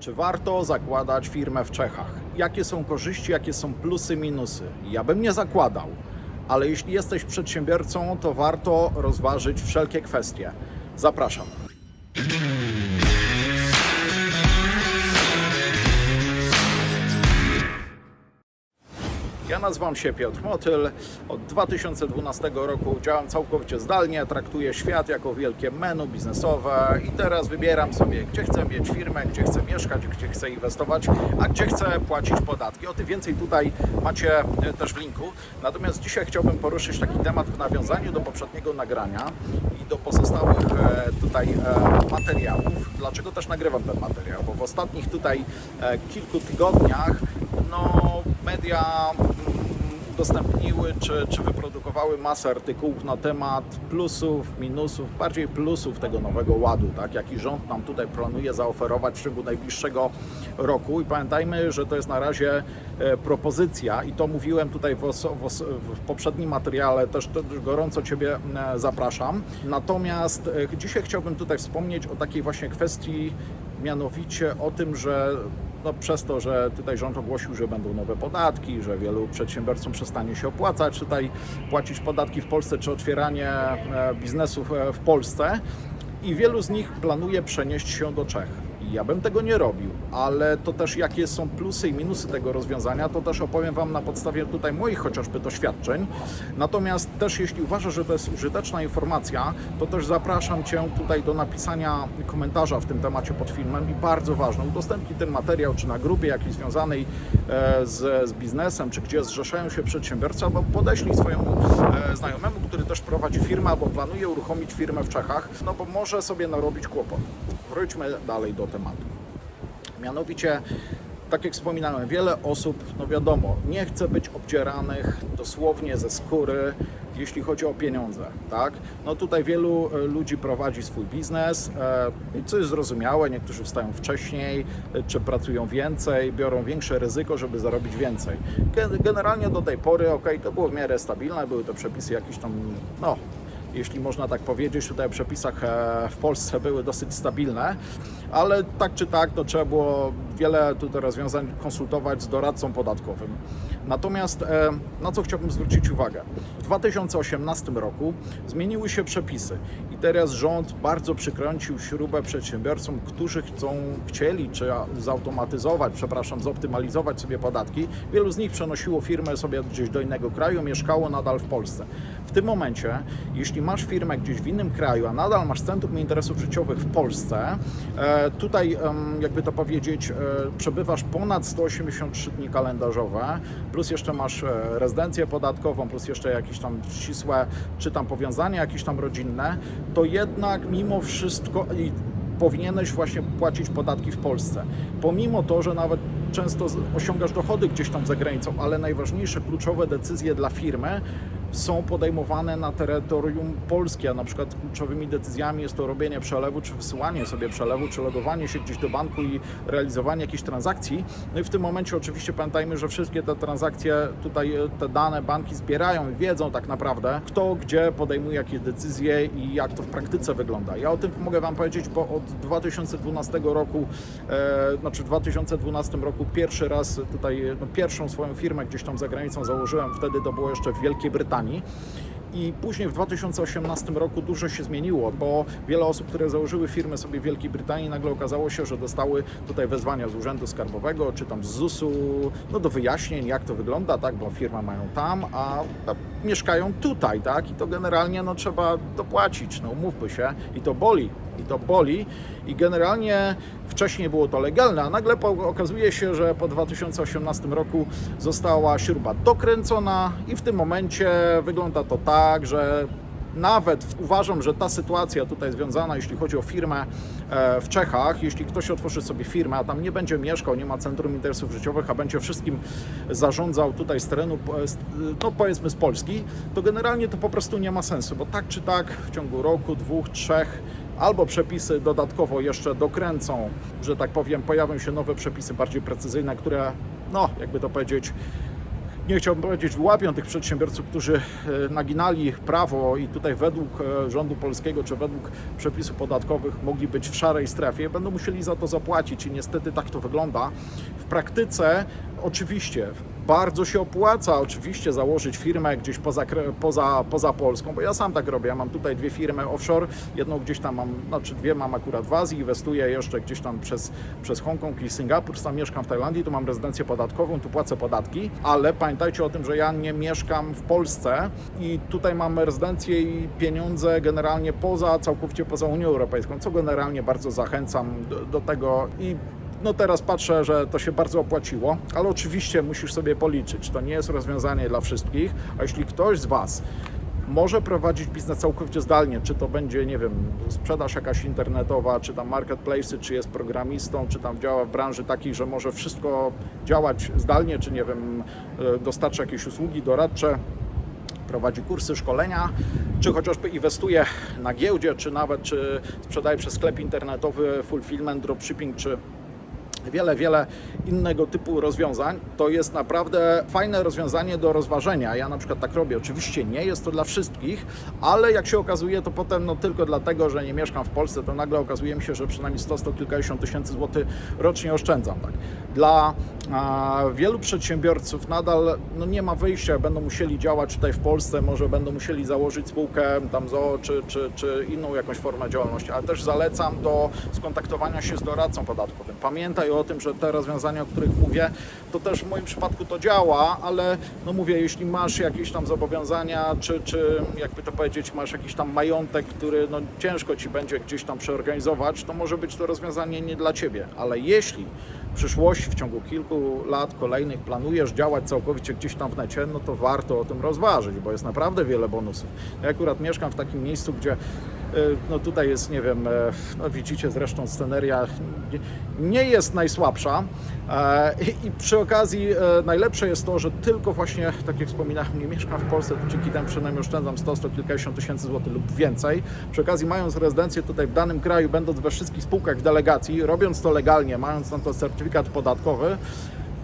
Czy warto zakładać firmę w Czechach? Jakie są korzyści, jakie są plusy, minusy? Ja bym nie zakładał, ale jeśli jesteś przedsiębiorcą, to warto rozważyć wszelkie kwestie. Zapraszam. Ja nazywam się Piotr Motyl. Od 2012 roku działam całkowicie zdalnie, traktuję świat jako wielkie menu biznesowe i teraz wybieram sobie, gdzie chcę mieć firmę, gdzie chcę mieszkać, gdzie chcę inwestować, a gdzie chcę płacić podatki. O tym więcej tutaj macie e, też w linku. Natomiast dzisiaj chciałbym poruszyć taki temat w nawiązaniu do poprzedniego nagrania i do pozostałych e, tutaj e, materiałów. Dlaczego też nagrywam ten materiał? Bo w ostatnich tutaj kilku tygodniach no, media mm, udostępniły czy, czy wyprodukowały masę artykułów na temat plusów, minusów, bardziej plusów tego nowego ładu, tak, jaki rząd nam tutaj planuje zaoferować w ciągu najbliższego roku. I pamiętajmy, że to jest na razie e, propozycja i to mówiłem tutaj w, w, w poprzednim materiale, też, też gorąco Ciebie zapraszam. Natomiast e, dzisiaj chciałbym tutaj wspomnieć o takiej właśnie kwestii, mianowicie o tym, że no, przez to, że tutaj rząd ogłosił, że będą nowe podatki, że wielu przedsiębiorcom przestanie się opłacać tutaj płacić podatki w Polsce, czy otwieranie e, biznesów e, w Polsce i wielu z nich planuje przenieść się do Czech. Ja bym tego nie robił, ale to też jakie są plusy i minusy tego rozwiązania, to też opowiem Wam na podstawie tutaj moich chociażby doświadczeń. Natomiast też jeśli uważasz, że to jest użyteczna informacja, to też zapraszam Cię tutaj do napisania komentarza w tym temacie pod filmem i bardzo ważne, udostępnij ten materiał czy na grupie jakiejś związanej e, z, z biznesem, czy gdzie zrzeszają się przedsiębiorcy, albo podeślij swojemu e, znajomemu, który też prowadzi firmę albo planuje uruchomić firmę w Czechach, no bo może sobie narobić kłopot. Wróćmy dalej do tematu. Mianowicie, tak jak wspominałem, wiele osób, no wiadomo, nie chce być obdzieranych dosłownie ze skóry, jeśli chodzi o pieniądze, tak? No tutaj wielu e, ludzi prowadzi swój biznes, e, co jest zrozumiałe, niektórzy wstają wcześniej, e, czy pracują więcej, biorą większe ryzyko, żeby zarobić więcej. Gen- Generalnie do tej pory, ok, to było w miarę stabilne, były to przepisy jakieś tam, no, jeśli można tak powiedzieć, tutaj w przepisach e, w Polsce były dosyć stabilne, ale tak czy tak to trzeba było wiele tutaj rozwiązań konsultować z doradcą podatkowym. Natomiast e, na co chciałbym zwrócić uwagę? W 2018 roku zmieniły się przepisy i teraz rząd bardzo przykręcił śrubę przedsiębiorcom, którzy chcą, chcieli czy zautomatyzować, przepraszam, zoptymalizować sobie podatki. Wielu z nich przenosiło firmę sobie gdzieś do innego kraju, mieszkało nadal w Polsce. W tym momencie, jeśli masz firmę gdzieś w innym kraju, a nadal masz centrum interesów życiowych w Polsce, e, tutaj, jakby to powiedzieć, e, przebywasz ponad 183 dni kalendarzowe, plus jeszcze masz e, rezydencję podatkową, plus jeszcze jakieś tam ścisłe, czy tam powiązania jakieś tam rodzinne, to jednak mimo wszystko powinieneś właśnie płacić podatki w Polsce. Pomimo to, że nawet często osiągasz dochody gdzieś tam za granicą, ale najważniejsze, kluczowe decyzje dla firmy są podejmowane na terytorium Polski, a na przykład kluczowymi decyzjami jest to robienie przelewu, czy wysyłanie sobie przelewu, czy logowanie się gdzieś do banku i realizowanie jakichś transakcji. No i w tym momencie oczywiście pamiętajmy, że wszystkie te transakcje, tutaj e, te dane banki zbierają i wiedzą tak naprawdę, kto gdzie podejmuje jakie decyzje i jak to w praktyce wygląda. Ja o tym mogę Wam powiedzieć, bo od 2012 roku, e, znaczy w 2012 roku pierwszy raz tutaj, no, pierwszą swoją firmę gdzieś tam za granicą założyłem, wtedy to było jeszcze w Wielkiej Brytanii. I później w 2018 roku dużo się zmieniło, bo wiele osób, które założyły firmy sobie w Wielkiej Brytanii, nagle okazało się, że dostały tutaj wezwania z Urzędu Skarbowego czy tam z ZUS-u no, do wyjaśnień, jak to wygląda, tak, bo firmę mają tam, a a mieszkają tutaj, tak, i to generalnie no, trzeba dopłacić, no umówmy się, i to boli, i to boli. I generalnie wcześniej było to legalne, a nagle okazuje się, że po 2018 roku została śruba dokręcona i w tym momencie wygląda to tak, że nawet uważam, że ta sytuacja tutaj związana, jeśli chodzi o firmę e, w Czechach, jeśli ktoś otworzy sobie firmę, a tam nie będzie mieszkał, nie ma centrum interesów życiowych, a będzie wszystkim zarządzał tutaj z terenu, no powiedzmy z Polski, to generalnie to po prostu nie ma sensu, bo tak czy tak w ciągu roku, dwóch, trzech albo przepisy dodatkowo jeszcze dokręcą, że tak powiem, pojawią się nowe przepisy bardziej precyzyjne, które, no, jakby to powiedzieć, nie chciałbym powiedzieć, wyłapią tych przedsiębiorców, którzy e, naginali prawo i tutaj według e, rządu polskiego czy według przepisów podatkowych mogli być w szarej strefie, będą musieli za to zapłacić i niestety tak to wygląda. W praktyce oczywiście bardzo się opłaca oczywiście założyć firmę gdzieś poza, poza, poza Polską, bo ja sam tak robię. Ja mam tutaj dwie firmy offshore, jedną gdzieś tam mam, znaczy dwie mam akurat w Azji, inwestuję jeszcze gdzieś tam przez, przez Hongkong i Singapur, sam mieszkam w Tajlandii, tu mam rezydencję podatkową, tu płacę podatki, ale pamiętajcie o tym, że ja nie mieszkam w Polsce i tutaj mam rezydencję i pieniądze generalnie poza, całkowicie poza Unią Europejską, co generalnie bardzo zachęcam do, do tego i no teraz patrzę, że to się bardzo opłaciło, ale oczywiście musisz sobie policzyć. To nie jest rozwiązanie dla wszystkich, a jeśli ktoś z Was może prowadzić biznes całkowicie zdalnie, czy to będzie, nie wiem, sprzedaż jakaś internetowa, czy tam marketplace, czy jest programistą, czy tam działa w branży takiej, że może wszystko działać zdalnie, czy nie wiem, e, dostarcza jakieś usługi doradcze, prowadzi kursy, szkolenia, czy chociażby inwestuje na giełdzie, czy nawet czy sprzedaje przez sklep internetowy, fulfillment, dropshipping, czy wiele, wiele innego typu rozwiązań, to jest naprawdę fajne rozwiązanie do rozważenia. Ja na przykład tak robię. Oczywiście nie jest to dla wszystkich, ale jak się okazuje, to potem no, tylko dlatego, że nie mieszkam w Polsce, to nagle okazuje mi się, że przynajmniej 100, 100 kilkadziesiąt tysięcy złotych rocznie oszczędzam. Tak. Dla a, wielu przedsiębiorców nadal no, nie ma wyjścia, będą musieli działać tutaj w Polsce, może będą musieli założyć spółkę tam ZOO czy, czy, czy inną jakąś formę działalności, ale też zalecam do skontaktowania się z doradcą podatkowym. Pamiętaj o tym, że te rozwiązania, o których mówię, to też w moim przypadku to działa, ale no mówię, jeśli masz jakieś tam zobowiązania, czy, czy jakby to powiedzieć, masz jakiś tam majątek, który no, ciężko ci będzie gdzieś tam przeorganizować, to może być to rozwiązanie nie dla ciebie, ale jeśli przyszłości, w ciągu kilku lat kolejnych planujesz działać całkowicie gdzieś tam w necie, no to warto o tym rozważyć, bo jest naprawdę wiele bonusów. Ja akurat mieszkam w takim miejscu, gdzie no tutaj jest, nie wiem, e, no widzicie zresztą sceneria nie- jest najsłabsza e, i, przy okazji e, najlepsze jest to, że tylko właśnie, tak jak wspominałem, nie mieszkam w Polsce, to dzięki temu przynajmniej oszczędzam 100, 100 kilkadziesiąt tysięcy złotych lub więcej. Przy okazji mając rezydencję tutaj w danym kraju, będąc we wszystkich spółkach w delegacji, robiąc to legalnie, mając na to certyfikat podatkowy,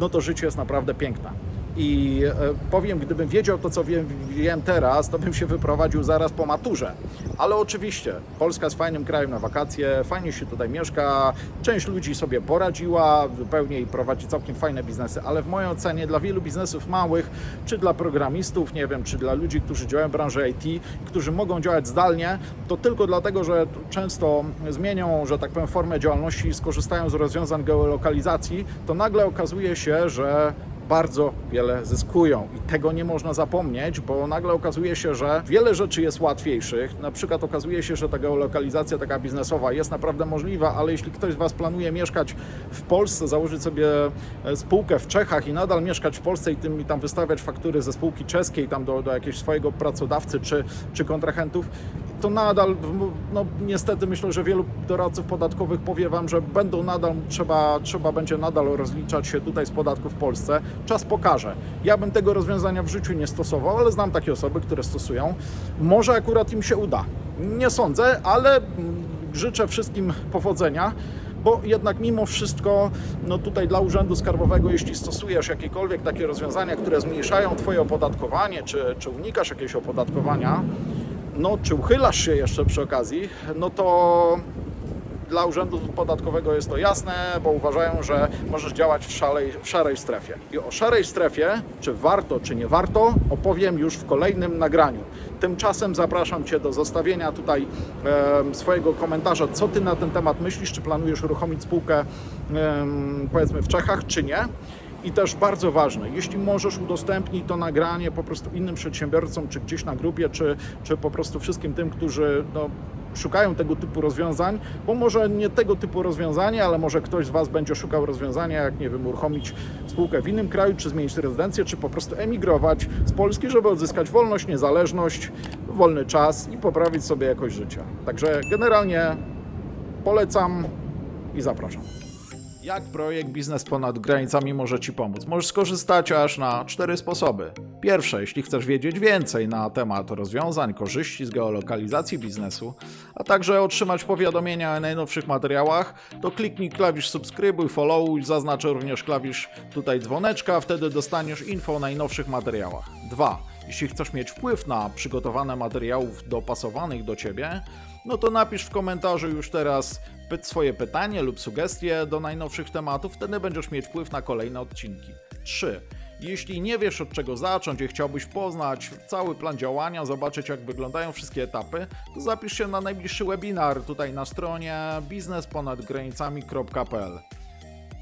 no to życie jest naprawdę piękne. I e, powiem, gdybym wiedział to, co wiem, wiem teraz, to bym się wyprowadził zaraz po maturze. Ale oczywiście, Polska jest fajnym krajem na wakacje, fajnie się tutaj mieszka, część ludzi sobie poradziła zupełnie i prowadzi całkiem fajne biznesy, ale w mojej ocenie dla wielu biznesów małych, czy dla programistów, nie wiem, czy dla ludzi, którzy działają w branży IT, którzy mogą działać zdalnie, to tylko dlatego, że często zmienią, że tak powiem, formę działalności skorzystają z rozwiązań geolokalizacji, to nagle okazuje się, że bardzo wiele zyskują i tego nie można zapomnieć, bo nagle okazuje się, że wiele rzeczy jest łatwiejszych. Na przykład okazuje się, że ta geolokalizacja taka biznesowa jest naprawdę możliwa, ale jeśli ktoś z Was planuje mieszkać w Polsce, założyć sobie e, spółkę w Czechach i nadal mieszkać w Polsce i tym i tam wystawiać faktury ze spółki czeskiej tam do, do jakiegoś swojego pracodawcy czy, czy kontrahentów, to nadal, no niestety myślę, że wielu doradców podatkowych powie Wam, że będą nadal, trzeba, trzeba będzie nadal rozliczać się tutaj z podatków w Polsce. Czas pokaże. Ja bym tego rozwiązania w życiu nie stosował, ale znam takie osoby, które stosują. Może akurat im się uda. Nie sądzę, ale mm, życzę wszystkim powodzenia bo jednak mimo wszystko, no tutaj dla Urzędu Skarbowego, jeśli stosujesz jakiekolwiek takie rozwiązania, które zmniejszają Twoje opodatkowanie, czy, czy unikasz jakiegoś opodatkowania, no czy uchylasz się jeszcze przy okazji, no to dla Urzędu Podatkowego jest to jasne, bo uważają, że możesz działać w szarej, w szarej strefie. I o szarej strefie, czy warto, czy nie warto, opowiem już w kolejnym nagraniu. Tymczasem zapraszam Cię do zostawienia tutaj em, swojego komentarza, co Ty na ten temat myślisz, czy planujesz uruchomić spółkę em, powiedzmy w Czechach, czy nie. I też bardzo ważne, jeśli możesz udostępnij to nagranie po prostu innym przedsiębiorcom, czy gdzieś na grupie, czy, czy po prostu wszystkim tym, którzy no, szukają tego typu rozwiązań, bo może nie tego typu rozwiązanie, ale może ktoś z Was będzie szukał rozwiązania, jak nie wiem, uruchomić spółkę w innym kraju, czy zmienić rezydencję, czy po prostu emigrować z Polski, żeby odzyskać wolność, niezależność, wolny czas i poprawić sobie jakość życia. Także generalnie polecam i zapraszam. Jak projekt Biznes ponad granicami może Ci pomóc? Możesz skorzystać aż na cztery sposoby. Pierwsze, jeśli chcesz wiedzieć więcej na temat rozwiązań, korzyści z geolokalizacji biznesu, a także otrzymać powiadomienia o najnowszych materiałach, to kliknij klawisz subskrybuj, followuj, zaznaczę również klawisz tutaj dzwoneczka, wtedy dostaniesz info o najnowszych materiałach. 2. Jeśli chcesz mieć wpływ na przygotowane materiałów dopasowanych do Ciebie, no to napisz w komentarzu już teraz swoje pytanie lub sugestie do najnowszych tematów, wtedy będziesz mieć wpływ na kolejne odcinki. 3. Jeśli nie wiesz od czego zacząć i chciałbyś poznać cały plan działania, zobaczyć jak wyglądają wszystkie etapy, to zapisz się na najbliższy webinar tutaj na stronie biznesponadgranicami.pl.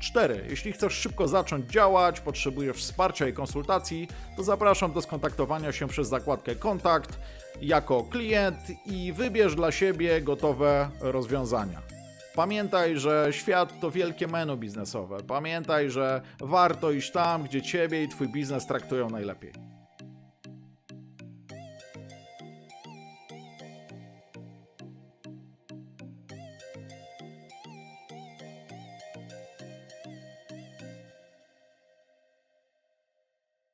4. Jeśli chcesz szybko zacząć działać, potrzebujesz wsparcia i konsultacji, to zapraszam do skontaktowania się przez zakładkę Kontakt jako klient i wybierz dla siebie gotowe rozwiązania. Pamiętaj, że świat to wielkie menu biznesowe. Pamiętaj, że warto iść tam, gdzie ciebie i twój biznes traktują najlepiej.